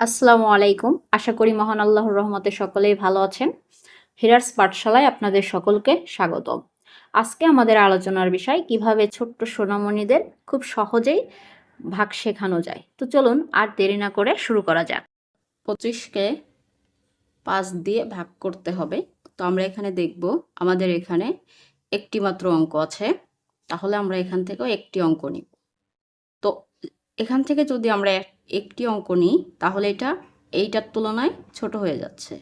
আসসালামু আলাইকুম। আশা করি মহান আল্লাহর রহমতে সকলেই ভালো আছেন। হিরার্স পাঠশালায় আপনাদের সকলকে স্বাগত আজকে আমাদের আলোচনার বিষয়, কীভাবে ছোট্ট সোনামণিদের খুব সহজেই ভাগ শেখানো যায়। তো চলুন আর দেরি না করে শুরু করা যাক। পঁচিশকে পাঁচ দিয়ে ভাগ করতে হবে। তো আমরা এখানে দেখব, আমাদের এখানে একটি মাত্র অঙ্ক আছে। তাহলে আমরা এখান থেকেও একটি অঙ্ক নিব। তো এখান থেকে যদি আমরা একটি অঙ্ক নিই, তাহলে এটা এইটার তুলনায় ছোট হয়ে যাচ্ছে।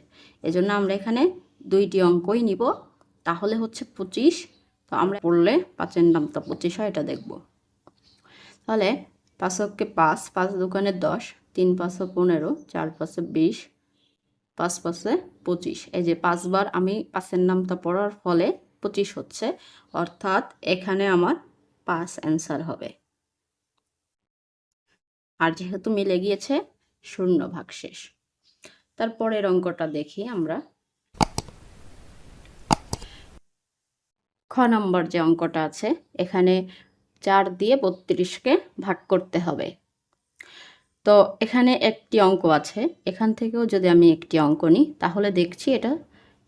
এজন্য আমরা এখানে দুইটি অঙ্কই নিব, তাহলে হচ্ছে পঁচিশ। তো আমরা পড়লে পাঁচের নামটা পঁচিশ হয়, এটা দেখব। তাহলে পাঁচকে পাঁচ পাঁচ দোকানে দশ, তিন পাঁচশো পনেরো, চার পাঁচশো বিশ, পাঁচ পাঁচে পঁচিশ। এই যে পাঁচবার আমি পাঁচের নামটা পড়ার ফলে পঁচিশ হচ্ছে, অর্থাৎ এখানে আমার পাঁচ অ্যান্সার হবে। আর যেহেতু মিলে গিয়েছে শূন্য ভাগ শেষ। তারপরের অঙ্কটা দেখি আমরা। খ নম্বর যে অঙ্কটা আছে, এখানে চার দিয়ে বত্রিশকে ভাগ করতে হবে। তো এখানে একটি অঙ্ক আছে, এখান থেকেও যদি আমি একটি অঙ্ক নিই, তাহলে দেখছি এটা,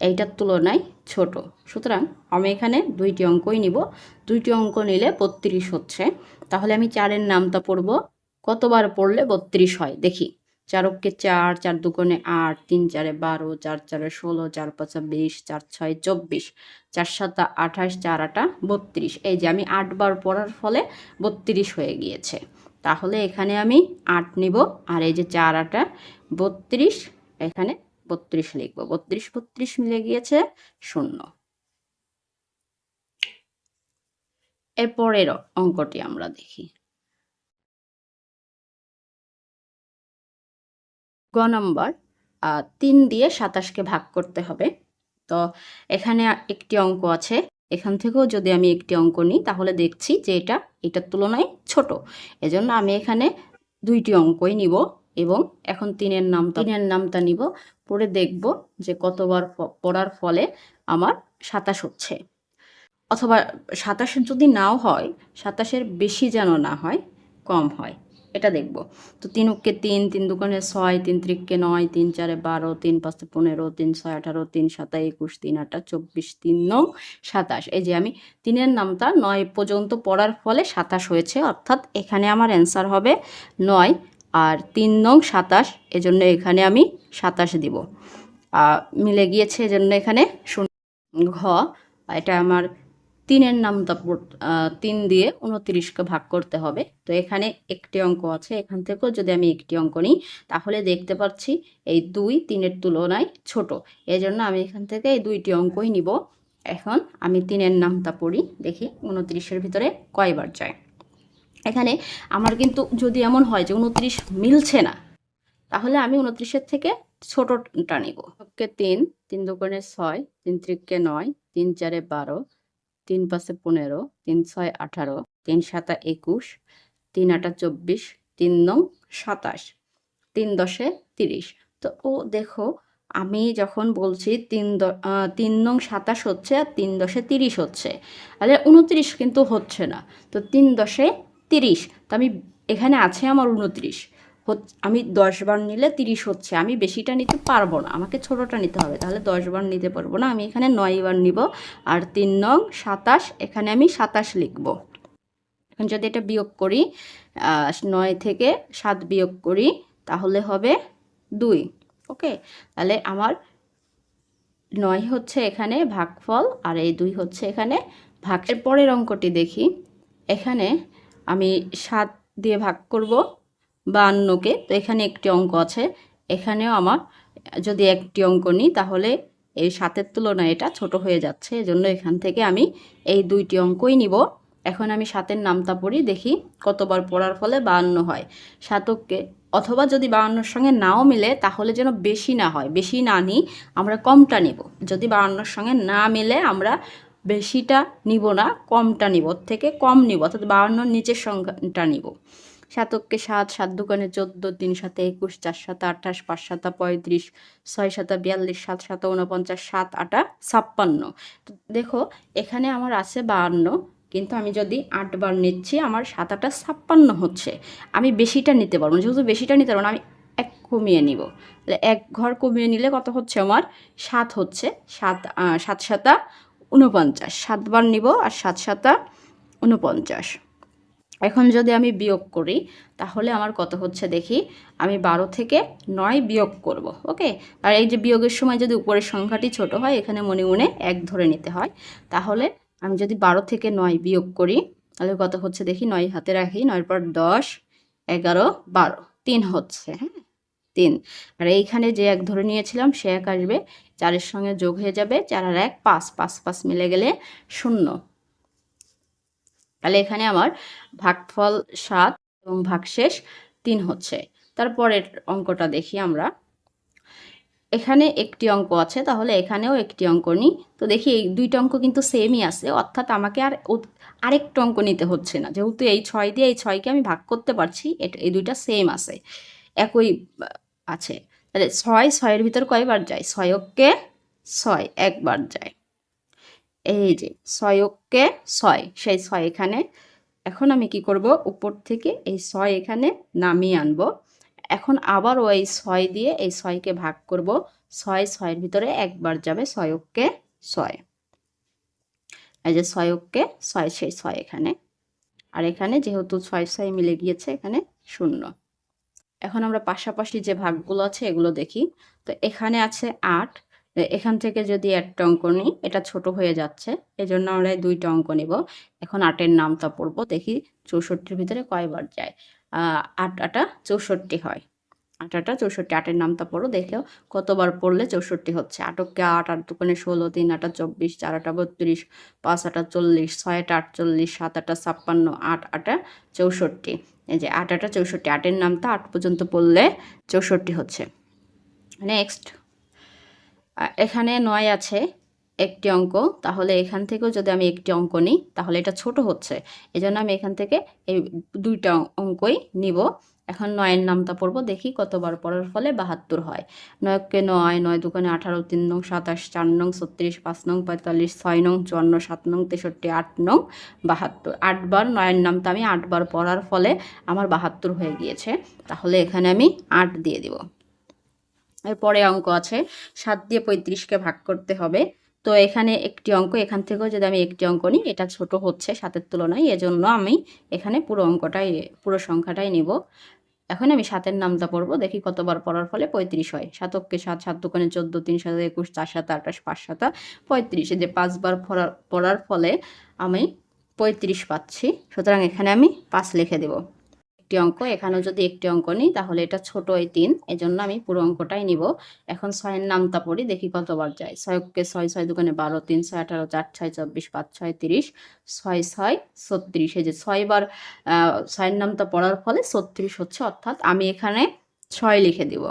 এইটার তুলনায় ছোট। সুতরাং আমি এখানে দুইটি অঙ্কই নিব। দুইটি অঙ্ক নিলে বত্রিশ হচ্ছে। তাহলে আমি চারের নামটা পড়ব কতবার পড়লে বত্রিশ হয়? দেখি। চারককে চার চার দুগুণে আট, তিন চারে বারো, চার চারে ষোলো, চার পাঁচা বিশ, চার ছয়, চব্বিশ, চার সাতা আঠাশ, চার আটা বত্রিশ। এই যে আমি আটবার পড়ার ফলে বত্রিশ হয়ে গিয়েছে। তাহলে এখানে আমি আট নিব আর এই যে চার আটা বত্রিশ, এখানে বত্রিশ লিখব। বত্রিশ বত্রিশ মিলে গিয়েছে শূন্য। এরপরের অঙ্কটি আমরা দেখি। গ নম্বর তিন দিয়ে সাতাশকে ভাগ করতে হবে। তো এখানে একটি অঙ্ক আছে। এখান থেকেও যদি আমি একটি অঙ্ক নিই, তাহলে দেখছি যে এটা, এটার তুলনায় ছোট। এজন্য আমি এখানে দুইটি অঙ্কই নিব এবং এখন তিনের নাম তিনের নামটা নিব। পরে দেখব যে কতবার পড়ার ফলে আমার সাতাশ হচ্ছে। অথবা সাতাশের যদি নাও হয়, সাতাশের বেশি যেন না হয়, কম হয়। এটা দেখব। তো তিন উক্কে তিন তিন দুগুণে ছয়, তিন ত্রিককে নয়, তিন চারে বারো, তিন পাঁচে পনেরো, তিন ছয় আঠারো, তিন সাতা একুশ, তিন আটা চব্বিশ, তিন নং সাতাশ। এই যে আমি তিনের নামটা নয় পর্যন্ত পড়ার ফলে সাতাশ হয়েছে, অর্থাৎ এখানে আমার অ্যান্সার হবে নয় আর তিন নং সাতাশ, এজন্য এখানে আমি সাতাশ দিব। মিলে গিয়েছে এজন্য এখানে শূন্য। ঘ, এটা আমার তিনের পড়- তিন দিয়ে উনত্রিশকে ভাগ করতে হবে। তো এখানে একটি অঙ্ক আছে, এখান থেকেও যদি আমি একটি অঙ্ক নিই, তাহলে দেখতে পাচ্ছি এই দুই তিনের তুলনায় ছোট। এই জন্য আমি এখান থেকে এই দুইটি অঙ্কই নিব। এখন আমি তিনের নামটা পড়ি, দেখি উনত্রিশের ভিতরে কয়বার যায়। এখানে আমার কিন্তু যদি এমন হয় যে উনত্রিশ মিলছে না, তাহলে আমি উনত্রিশের থেকে ছোটটা নিবকে তিন তিন দোকানে ছয়, তিন ত্রিককে নয়, তিন চারে বারো তিন পাঁচে পনেরো, তিন ছয় আঠারো, তিন সাতা একুশ, তিন আটা চব্বিশ, তিন নং সাতাশ, তিন দশে তিরিশ। তো ও দেখো, আমি যখন বলছি তিন দ তিন নং সাতাশ হচ্ছে আর তিন দশে তিরিশ হচ্ছে তাহলে উনত্রিশ কিন্তু হচ্ছে না। তো তিন দশে তিরিশ, তো আমি এখানে আছে আমার উনত্রিশ। আমি দশ বার নিলে তিরিশ হচ্ছে, আমি বেশিটা নিতে পারব না, আমাকে ছোটোটা নিতে হবে, তাহলে দশ বার নিতে পারব না, আমি এখানে নয় বার নিব, আর তিন নং সাতাশ, এখানে আমি সাতাশ লিখব। এখন যদি এটা বিয়োগ করি নয় থেকে সাত বিয়োগ করি, তাহলে হবে দুই, ওকে? তাহলে আমার নয় হচ্ছে এখানে ভাগফল, আর এই দুই হচ্ছে এখানে ভাগের পরের অঙ্কটি দেখি, এখানে আমি সাত দিয়ে ভাগ করব বাহান্নকে তো এখানে একটি অঙ্ক আছে। এখানেও আমার যদি একটি অঙ্ক নিই, তাহলে এই সাতের তুলনায় এটা ছোট হয়ে যাচ্ছে। এজন্য এখান থেকে আমি এই দুইটি অঙ্কই নিব। এখন আমি সাতের নামটা পড়ি, দেখি কতবার পড়ার ফলে বাহান্ন হয়। সাতককে, অথবা যদি বাহান্নর সঙ্গে নাও মিলে, তাহলে যেন বেশি না হয়। বেশি না নিই, আমরা কমটা নিব। যদি বাহান্নর সঙ্গে না মিলে, আমরা বেশিটা নিব না, কমটা নিব। থেকে কম নিব, অর্থাৎ বাহান্নর নিচের সংখ্যাটা নিব। সাতককে সাত সাত দোকানে চোদ্দ, তিন সাথে একুশ, চার সাথে আঠাশ, পাঁচ সাতা পঁয়ত্রিশ, ছয় সাতা বিয়াল্লিশ, সাত সাতা উনপঞ্চাশ সাত আটা ছাপ্পান্ন। দেখো, এখানে আমার আছে বাহান্ন, কিন্তু আমি যদি আটবার নিচ্ছি, আমার সাত আটা ছাপ্পান্ন হচ্ছে। আমি বেশিটা নিতে পারব না, যেহেতু বেশিটা নিতে পারব না, আমি এক কমিয়ে নিব। তাহলে এক ঘর কমিয়ে নিলে কত হচ্ছে আমার? সাত হচ্ছে, সাত সাত সাতা উনপঞ্চাশ সাতবার নিব আর সাত সাতা উনপঞ্চাশ এখন যদি আমি বিয়োগ করি, তাহলে আমার কত হচ্ছে দেখি? আমি বারো থেকে নয় বিয়োগ করব, ওকে? আর এই যে বিয়োগের সময় যদি উপরের সংখ্যাটি ছোট হয়, এখানে মনে মনে এক ধরে নিতে হয়। তাহলে আমি যদি বারো থেকে নয় বিয়োগ করি, তাহলে কত হচ্ছে দেখি? নয় হাতে রাখি, নয়ের পর দশ, এগারো, বারো। তিন হচ্ছে হ্যাঁ? তিন। আর এইখানে যে এক ধরে নিয়েছিলাম, সে এক আসবে, চারের সঙ্গে যোগ হয়ে যাবে, চার আর এক, পাঁচ। পাঁচ পাঁচ মিলে গেলে শূন্য। তাহলে এখানে আমার ভাগফল সাত এবং ভাগশেষ তিন হচ্ছে। তারপরের অঙ্কটা দেখি আমরা। এখানে একটি অঙ্ক আছে, তাহলে এখানেও একটি অঙ্ক নিই তো দেখি এই দুইটা অঙ্ক কিন্তু সেমই আছে, অর্থাৎ আমাকে আর আরেকটা অঙ্ক নিতে হচ্ছে না। যেহেতু এই ছয় দিয়ে এই ছয়কে আমি ভাগ করতে পারছি, এটা এই দুইটা সেম আছে, একই আছে। তাহলে ছয়, ছয়ের ভিতর কয়বার যায়? ছয়কে ছয়, একবার যায়। এই যে ছয়কে ছয়, সেই ছয় এখানে। এখন আমি কি করব? উপর থেকে এই ছয় এখানে নামিয়ে আনব। এখন আবার ওই ছয় দিয়ে এই ছয়কে ভাগ করব। ছয়, ছয়ের ভিতরে একবার যাবে ছয়কে ছয়। এই যে ছয়কে ছয়, সেই ছয় এখানে। আর এখানে যেহেতু ছয় ছয় মিলে গিয়েছে, এখানে শূন্য। এখন আমরা পাশাপাশি যে ভাগগুলো আছে, এগুলো দেখি। তো এখানে আছে আট এখান থেকে যদি একটা অঙ্ক নিই, এটা ছোট হয়ে যাচ্ছে, এজন্য আমরা দুইটা অঙ্ক নিব। এখন আটের নামটা পড়ব, দেখি চৌষট্টির ভিতরে কয়বার যায়। আট আটা চৌষট্টি হয়। আট আটা চৌষট্টি, আটের নামটা পড়ো দেখেও কতবার পড়লে চৌষট্টি হচ্ছে। আটককে আট আট দোকানে ষোলো, তিন, আটা চব্বিশ, চার, আটা বত্রিশ, পাঁচ, আটা চল্লিশ, ছয়, আটা আটচল্লিশ, সাত, আটা ছাপ্পান্ন, আট, আটা চৌষট্টি। এই যে আট, আটা চৌষট্টি, আটের নামটা আট পর্যন্ত পড়লে চৌষট্টি হচ্ছে। নেক্সট এখানে নয় আছে একটি অঙ্ক। তাহলে এখান থেকেও যদি আমি একটি অঙ্ক নিই, তাহলে এটা ছোট হচ্ছে। এজন্য আমি এখান থেকে এই দুইটা অঙ্কই নিব। এখন নয়ের নামটা পড়ব, দেখি কতবার পড়ার ফলে বাহাত্তর হয়। নয়কে নয় নয় দোকানে আঠারো, তিন নং সাতাশ, চার নং ছত্রিশ, পাঁচ নং পঁয়তাল্লিশ, ছয় নং চুয়ান্ন, সাত নং তেষট্টি, আট নং বাহাত্তর। আটবার, নয়ের নামটা আমি আটবার পড়ার ফলে আমার বাহাত্তর হয়ে গিয়েছে। তাহলে এখানে আমি আট দিয়ে দিব। এরপরে অঙ্ক আছে। সাত দিয়ে পঁয়ত্রিশকে ভাগ করতে হবে। তো এখানে একটি অঙ্ক, এখান থেকেও যদি আমি একটি অঙ্ক নিই, এটা ছোট হচ্ছে সাতের তুলনায়, এজন্য আমি এখানে পুরো অঙ্কটাই, পুরো সংখ্যাটাই নিব। এখন আমি সাতের নামটা পড়ব, দেখি কতবার পড়ার ফলে পঁয়ত্রিশ হয়। সাতককে সাত সাত দোকানে চোদ্দ, তিন সাত একুশ, চার সাত আঠাশ, পাঁচ সাতা পঁয়ত্রিশ। যে পাঁচবার পড়ার পড়ার ফলে আমি পঁয়ত্রিশ পাচ্ছি। সুতরাং এখানে আমি পাঁচ লিখে দেব। একটি অঙ্ক, এখানেও যদি একটি অঙ্ক নিই, তাহলে এটা ছোট এই তিন, এজন্য আমি পুরো অঙ্কটাই নিব। এখন ছয়ের নামটা পড়ি, দেখি কতবার যায়। ছয়কে ছয় ছয় দোকানে বারো, তিন ছয় আঠারো, চার ছয় চব্বিশ, পাঁচ ছয় তিরিশ, ছয় ছয় ছত্রিশ। এই যে ছয়বার ছয়ের নামটা পড়ার ফলে ছত্রিশ হচ্ছে, অর্থাৎ আমি এখানে ছয় লিখে দিব।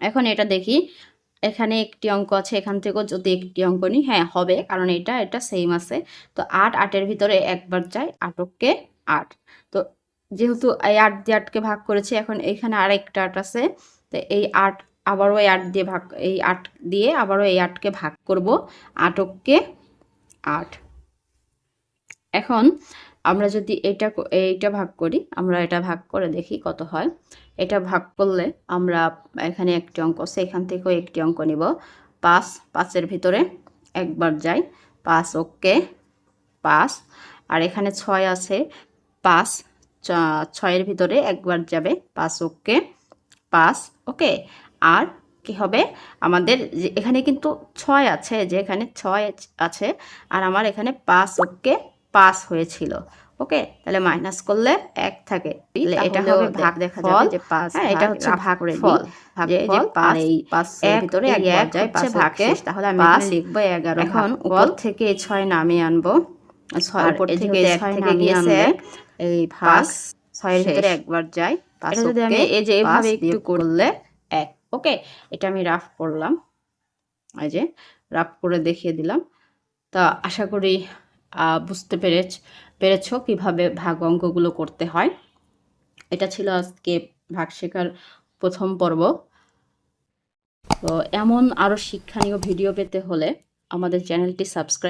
এখন এটা দেখি, এখানে একটি অঙ্ক আছে, এখান থেকেও যদি একটি অঙ্ক নিই হ্যাঁ হবে, কারণ এটা এটা সেম আছে। তো আট, আটের ভিতরে একবার যায়, আটককে আট। তো যেহেতু এই আট দিয়ে আটকে ভাগ করেছি, এখন এখানে আর একটা আট আছে। তো এই আট আবারও এই আট দিয়ে ভাগ, এই আট দিয়ে আবারও এই আটকে ভাগ করব। আটককে আট। এখন আমরা যদি এটা এইটা ভাগ করি, আমরা এটা ভাগ করে দেখি কত হয়। এটা ভাগ করলে আমরা এখানে একটি অঙ্ক এখান থেকেও একটি অঙ্ক নিব। পাঁচ, পাঁচের ভিতরে একবার যাই। পাঁচ ওকে পাঁচ। আর এখানে ছয় আছে, পাঁচ ছয়ের ভিতরে একবার যাবে পাঁচ ওকে পাঁচ ওকে। আর কি হবে? আমাদের যে এখানে কিন্তু ছয় আছে যে এখানে ছয় আছে আর আমার এখানে পাঁচ ওকে পাস হয়েছিল ওকে? তাহলে মাইনাস করলে এক থাকে। এটা হবে ভাগ দেখা যাবে যে পাঁচ হ্যাঁ এটা হচ্ছে ভাগ ফল। যে যে পাঁচ এই পাঁচ এর ভিতরে এক যায় পাঁচ ভাগ তাহলে আমি এখানে লিখব এগারো এখন উপর থেকে এই ছয় নামিয়ে আনব। ছয় উপর থেকে এক থেকে গিয়েছে এই ভাগ ছয়ের ভিতরে একবার যায় পাঁচ যদি আমি এই যে এভাবে একটু করলে এক। ওকে এটা আমি রাফ করলাম। এই যে রাফ করে দেখিয়ে দিলাম। তা আশা করি বুঝতে পেরেছ পেরেছ কীভাবে ভাগ অঙ্কগুলো করতে হয়। এটা ছিল আজকে ভাগ শেখার প্রথম পর্ব। তো এমন আরও শিক্ষণীয় ভিডিও পেতে হলে আমাদের চ্যানেলটি সাবস্ক্রাইব